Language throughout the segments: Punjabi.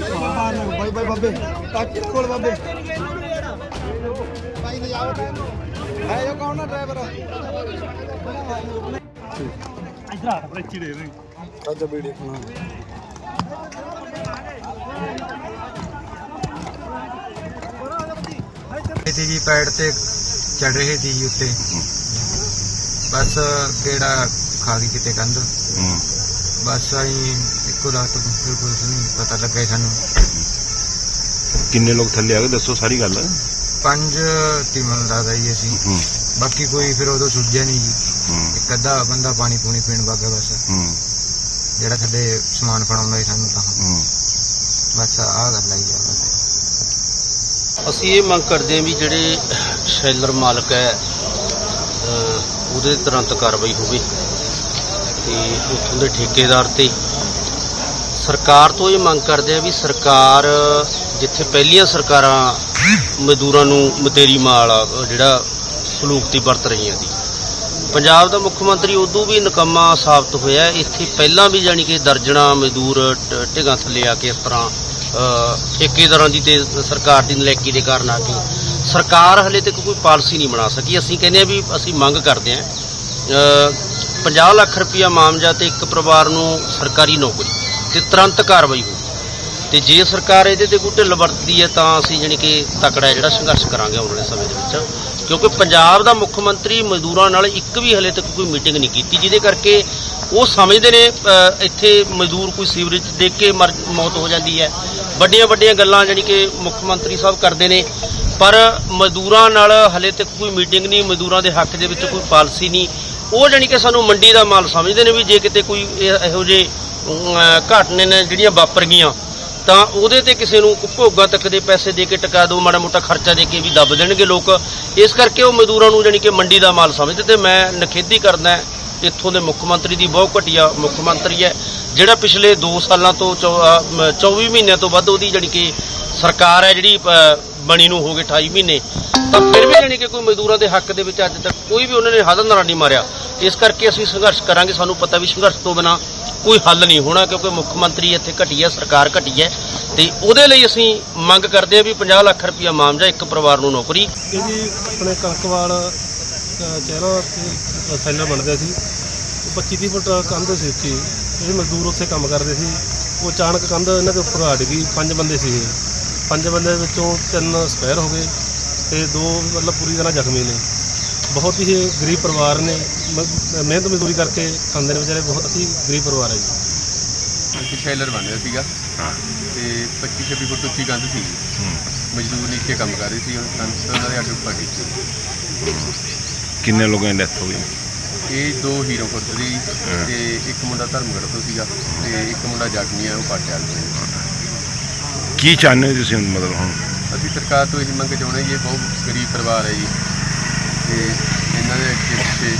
ਬਾਈ ਬਾਈ ਬਾਬੇ ਤਾਕੀ ਕੋਲ ਬਾਬੇ ਹੈ ਜੋ ਕੌਣ ਨਾ ਡਰਾਈਵਰ ਇਧਰ ਆ ਬ੍ਰੇਚੀ ਦੇ ਦੇ ਅੱਜ ਵੀਡੀਓ ਬਣਾ ਸੀ ਜੀ ਪੈੜ ਤੇ ਚੜ ਰਹੇ ਸੀ ਜੀ ਉੱਤੇ। ਬਸ ਕਿਹੜਾ ਖਾ ਗਈ ਕਿਤੇ ਕੰਧ। ਬਸ ਆਈ ਇੱਕੋ ਰਾਤ ਫਿਰ ਕੁਝ ਨਹੀਂ ਪਤਾ ਲੱਗਾ ਜੀ ਸਾਨੂੰ। ਕਿੰਨੇ ਲੋਕ ਥੱਲੇ ਆ ਗਏ? ਦੱਸੋ ਸਾਰੀ ਗੱਲ। ਪੰਜ ਟੀਮਾਂ ਦਾ ਅਸੀਂ। ਹੂੰ। ਬਾਕੀ ਕੋਈ ਫਿਰ ਉਦੋਂ ਸੁੱਜਿਆ ਨਹੀਂ ਜੀ। ਹੂੰ। ਇੱਕ ਅੱਧਾ ਬੰਦਾ ਪਾਣੀ ਪੂਣੀ ਪੀਣ ਵਾਗਾ ਬਸ। ਹੂੰ। ਜਿਹੜਾ ਥੱਲੇ ਸਮਾਨ ਫੜਾਉਂਦਾ ਸੀ ਸਾਨੂੰ ਤਾਂ। ਹੂੰ। ਬਸ ਆਹ ਗੱਲ ਆਈ ਆ ਬਸ। ਅਸੀਂ ਇਹ ਮੰਗ ਕਰਦੇ ਹਾਂ ਵੀ ਜਿਹੜੇ ਸ਼ੈਲਰ ਮਾਲਕ ਹੈ ਅਹ ਉਹਦੇ ਤੇ ਤੁਰੰਤ ਕਾਰਵਾਈ ਹੋਵੇ। ਤੇ ਉੱਥੋਂ ਦੇ ਠੇਕੇਦਾਰ ਤੇ ਸਰਕਾਰ ਤੋਂ ਇਹ ਮੰਗ ਕਰਦੇ ਆ ਵੀ ਸਰਕਾਰ ਜਿੱਥੇ ਪਹਿਲੀਆਂ ਸਰਕਾਰਾਂ ਮਜ਼ਦੂਰਾਂ ਨੂੰ ਮਤੇਰੀ ਮਾਲ ਜਿਹੜਾ ਸਲੂਕ ਦੀ ਵਰਤ ਰਹੀਆਂ ਦੀ ਪੰਜਾਬ ਦਾ ਮੁੱਖ ਮੰਤਰੀ ਉਦੋਂ ਵੀ ਨਕਮਾ ਸਾਬਤ ਹੋਇਆ ਇੱਥੇ ਪਹਿਲਾਂ ਵੀ ਜਾਣੀ ਕਿ ਦਰਜਣਾ ਮਜ਼ਦੂਰ ਟ- ਢਿੱਗਾਂ ਥੱਲੇ ਆ ਕੇ ਇਸ ਤਰ੍ਹਾਂ ਅ, ਠੇਕੇਦਾਰਾਂ ਦੀ ਤੇ ਸਰਕਾਰ ਦੀ ਨਲੈਕੀ ਦੇ ਕਾਰਨ ਆ ਕੇ ਸਰਕਾਰ ਹਲੇ ਤੱਕ ਕੋਈ ਪਾਲਿਸੀ ਨਹੀਂ ਬਣਾ ਸਕੀ। ਅਸੀਂ ਕਹਿੰਦੇ ਆ ਵੀ ਅਸੀਂ ਮੰਗ ਕਰਦੇ ਆ 50 ਲੱਖ ਰੁਪਇਆ ਮਾਮਜਾ ਤੇ ਇੱਕ ਪਰਿਵਾਰ ਨੂੰ ਸਰਕਾਰੀ ਨੌਕਰੀ। ਤੇ ਤੁਰੰਤ ਕਾਰਵਾਈ ਹੋ ਤੇ ਜੇ ਸਰਕਾਰ ਇਹਦੇ ਤੇ ਕੋਈ ਢਿੱਲ ਵਰਤਦੀ ਹੈ ਤਾਂ ਅਸੀਂ ਜਾਣੀ ਕਿ ਤਕੜਾ ਜਿਹੜਾ ਸੰਘਰਸ਼ ਕਰਾਂਗੇ ਆਉਣ ਵਾਲੇ ਸਮੇਂ ਦੇ ਵਿੱਚ। ਕਿਉਂਕਿ ਪੰਜਾਬ ਦਾ ਮੁੱਖ ਮੰਤਰੀ ਮਜ਼ਦੂਰਾਂ ਨਾਲ ਇੱਕ ਵੀ ਹਲੇ ਤੱਕ ਕੋਈ ਮੀਟਿੰਗ ਨਹੀਂ ਕੀਤੀ, ਜਿਹਦੇ ਕਰਕੇ ਉਹ ਸਮਝਦੇ ਨੇ ਇੱਥੇ ਮਜ਼ਦੂਰ ਕੋਈ ਸੀਵਰੇਜ 'ਚ ਕੇ ਮਰ, ਮੌਤ ਹੋ ਜਾਂਦੀ ਹੈ। ਵੱਡੀਆਂ ਵੱਡੀਆਂ ਗੱਲਾਂ ਜਾਣੀ ਕਿ ਮੁੱਖ ਮੰਤਰੀ ਸਾਹਿਬ ਕਰਦੇ ਨੇ, ਪਰ ਮਜ਼ਦੂਰਾਂ ਨਾਲ ਹਲੇ ਤੱਕ ਕੋਈ ਮੀਟਿੰਗ ਨਹੀਂ, ਮਜ਼ਦੂਰਾਂ ਦੇ ਹੱਕ ਦੇ ਵਿੱਚ ਕੋਈ ਪਾਲਿਸੀ ਨਹੀਂ। ਉਹ ਜਾਣੀ ਕਿ ਸਾਨੂੰ ਮੰਡੀ ਦਾ ਮਾਲ ਸਮਝਦੇ ਨੇ ਵੀ ਜੇ ਕਿਤੇ ਕੋਈ ਇਹੋ ਜਿਹੇ ਘਟਨੇ ਨੇ ਜਿਹੜੀਆਂ ਵਾਪਰ ਗਈਆਂ ਤਾਂ ਉਹਦੇ ਤੇ ਕਿਸੇ ਨੂੰ ਭੋਗਾ ਤੱਕ ਦੇ ਪੈਸੇ ਦੇ ਕੇ ਟਕਾ ਦੋ ਮਾੜਾ ਮੋਟਾ ਖਰਚਾ ਦੇ ਕੇ ਵੀ ਦੱਬ ਦੇਣਗੇ ਲੋਕ। ਇਸ ਕਰਕੇ ਉਹ ਮਜ਼ਦੂਰਾਂ ਨੂੰ ਜਾਣੀ ਕਿ ਮੰਡੀ ਦਾ ਮਾਲ ਸਮਝਦੇ ਤੇ ਮੈਂ ਨਖੇਦੀ ਕਰਦਾ ਇੱਥੋਂ ਦੇ ਮੁੱਖ ਮੰਤਰੀ ਦੀ ਬਹੁਤ ਘਟੀਆ ਮੁੱਖ ਮੰਤਰੀ ਹੈ ਜਿਹੜਾ ਪਿਛਲੇ 2 ਸਾਲਾਂ ਤੋਂ ਚੌ- ਅਹ, 24 ਮਹੀਨਿਆਂ ਤੋਂ ਵੱਧ ਉਹਦੀ ਜਾਣੀ ਕਿ ਸਰਕਾਰ ਹੈ ਜਿਹੜੀ ਬਣੀ ਨੂੰ ਹੋ ਗਏ 28 ਮਹੀਨੇ। ਤਾਂ ਫਿਰ ਵੀ ਜਾਣੀ ਕਿ ਕੋਈ ਮਜ਼ਦੂਰਾਂ ਦੇ ਹੱਕ ਦੇ ਵਿੱਚ ਅੱਜ ਤੱਕ ਕੋਈ ਵੀ ਉਹਨਾਂ ਨੇ ਹੱਦ ਨਾਲ ਨਹੀਂ ਮਾਰਿਆ। ਇਸ ਕਰਕੇ ਅਸੀਂ ਸੰਘਰਸ਼ ਕਰਾਂਗੇ ਸਾਨੂੰ ਪਤਾ ਵੀ ਸੰਘਰਸ਼ ਤੋਂ ਬਿਨਾ ਕੋਈ ਹੱਲ ਨਹੀਂ ਹੋਣਾ ਕਿਉਂਕਿ ਮੁੱਖ ਮੰਤਰੀ ਇੱਥੇ ਘਟੀ ਹੈ ਸਰਕਾਰ ਘਟੀ ਹੈ ਤੇ ਉਹਦੇ ਲਈ ਅਸੀਂ ਮੰਗ ਕਰਦੇ ਹਾਂ ਵੀ 50 ਲੱਖ ਰੁਪਇਆ ਮਾਮਜਾ ਇੱਕ ਪਰਿਵਾਰ ਨੂੰ ਨੌਕਰੀ। ਇਹ ਜੀ ਆਪਣੇ ਕਣਕਵਾਲ ਅ, ਚਹਿਰਾ ਤੇ ਸੈਲਰ ਬਣਦੇ ਸੀ। ਉਹ 25 30 ਫੁੱਟ ਕੰਧ ਸੀ ਉੱਚੀ। ਜਿਹੜੇ ਮਜ਼ਦੂਰ ਉੱਥੇ ਕੰਮ ਕਰਦੇ ਸੀ। ਉਹ ਅਚਾਨਕ ਕੰਧ ਇਹਨਾਂ ਦੇ ਉੱਪਰ ਹਟ ਗਈ। ਪੰਜ ਬੰਦੇ ਸੀ ਪੰਜ ਬੰਦੇ ਵਿੱਚੋਂ ਤਿੰਨ ਸਪੈਰ ਹੋ ਗਏ ਤੇ ਦੋ ਮਤਲਬ ਪੂਰੀ ਤਰ੍ਹਾਂ ਜ਼ਖਮੀ ਨੇ। ਬਹੁਤ ਹੀ ਗਰੀਬ ਪਰਿਵਾਰ ਨੇ ਮ- ਮਿਹਨਤ ਮਜ਼ਦੂਰੀ ਕਰਕੇ ਖਾਂਦੇ ਨੇ ਵਿਚਾਰੇ ਬਹੁਤ ਹੀ ਗਰੀਬ ਪਰਿਵਾਰ ਹੈ ਜੀ। ਇੱਕ ਸ਼ੈਲਰ ਬਣ ਰਿਹਾ ਸੀਗਾ। ਹਾਂ। ਤੇ 25 26 ਫੁੱਟ ਉੱਚੀ ਕੰਧ ਸੀ। ਹੂੰ। ਮਜ਼ਦੂਰ ਨੀਚੇ ਕੰਮ ਕਰ ਰਹੇ ਸੀ ਉਹ ਕੰਧ ਤੋਂ ਉਹਨਾਂ ਦੇ ਅੱਗੇ ਉੱਪਰ ਡਿੱਗੀ ਕਿੰਨੇ ਲੋਕਾਂ ਦੀ ਡੈਥ ਹੋ ਗਈ? ਇਹ ਦੋ ਹੀਰੋ ਸੀ ਤੇ ਇੱਕ ਮੁੰਡਾ ਧਰਮਗੜ੍ਹ ਤੋਂ ਸੀਗਾ ਤੇ ਇੱਕ ਮੁੰਡਾ ਜ਼ਖਮੀ ਆ ਉਹ ਪਾਟਿਆਲ ਤੋਂ ਕੀ ਚਾਹੁੰਦੇ ਹੋ ਤੁਸੀਂ ਮਤਲਬ ਹੁਣ? ਅਸੀਂ ਸਰਕਾਰ ਤੋਂ ਇਹ ਮੰਗ ਚਾਹੁੰਦੇ ਜੀ ਇਹ ਬਹੁਤ ਗਰੀਬ ਪਰਿਵਾਰ ਹੈ ਜੀ। ਤੇ ਇਹਨਾਂ ਦੇ ਅੱਗੇ ਪਿੱਛੇ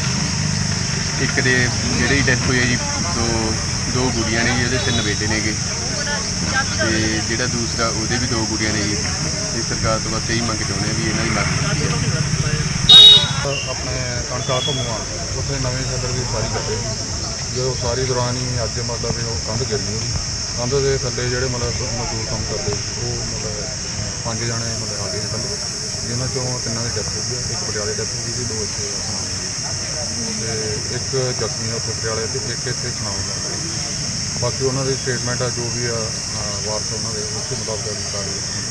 ਇੱਕ ਦੇ ਜਿਹੜੀ ਡੈਥ ਹੋਈ ਹੈ ਜੀ, ਦੋ ਦੋ ਗੁੜੀਆਂ ਨੇ ਜੀ, ਉਹਦੇ ਤਿੰਨ ਬੇਟੇ ਨੇਗੇ ਤੇ ਜਿਹੜਾ ਦੂਸਰਾ, ਉਹਦੇ ਵੀ ਦੋ ਗੁੜੀਆਂ ਨੇ ਜੀ। ਤੇ ਸਰਕਾਰ ਤੋਂ ਬਸ ਇਹੀ ਮੰਗ ਚਾਹੁੰਦੇ ਆ ਵੀ ਇਹਨਾਂ ਦੀ ਮਦਦ ਕੀਤੀ ਜਾਵੇ। ਆਪਣੇ ਕਣਕਾਂ ਘੁੰਮਵਾ ਉੱਥੇ ਨਵੇਂ ਸਦਰ ਦੀ ਸਾਰੀ ਕਰਦੇ ਜਦੋਂ ਸਾਰੀ ਦੌਰਾਨ ਹੀ ਅੱਜ ਮਤਲਬ ਉਹ ਕੰਧ ਗਿਰ ਗਈ ਕੰਧ ਦੇ ਥੱਲੇ ਜਿਹੜੇ ਮਤਲਬ ਮਜ਼ਦੂਰ ਕੰਮ ਕਰਦੇ ਉਹ ਮਤਲਬ ਪੰਜ ਜਣੇ ਮਤਲਬ ਆ ਗਏ ਸੀ ਜਿਨ੍ਹਾਂ ਚੋਂ ਤਿੰਨਾਂ ਦੀ ਡੈਥ ਹੋ ਗਈ ਹੈ। ਇੱਕ ਪਟਿਆਲੇ ਡੈਥ ਹੋ ਗਈ ਸੀ ਦੋ ਇੱਥੇ ਆਪਣਾ ਤੇ ਇੱਕ ਜ਼ਖਮੀ ਆ ਉੱਥੇ ਪਟਿਆਲੇ ਤੇ ਇੱਕ ਇੱਥੇ ਸੁਣਾਉਂਦਾ ਬਾਕੀ ਉਹਨਾਂ ਦੀ ਸਟੇਟਮੈਂਟ ਆ ਜੋ ਵੀ ਆ ਅਹ, ਵਾਰਸ ਉਹਨਾਂ ਦੇ ਉਸ ਦੇ ਮੁਤਾਬਕ ਅਧਿਕਾਰੀ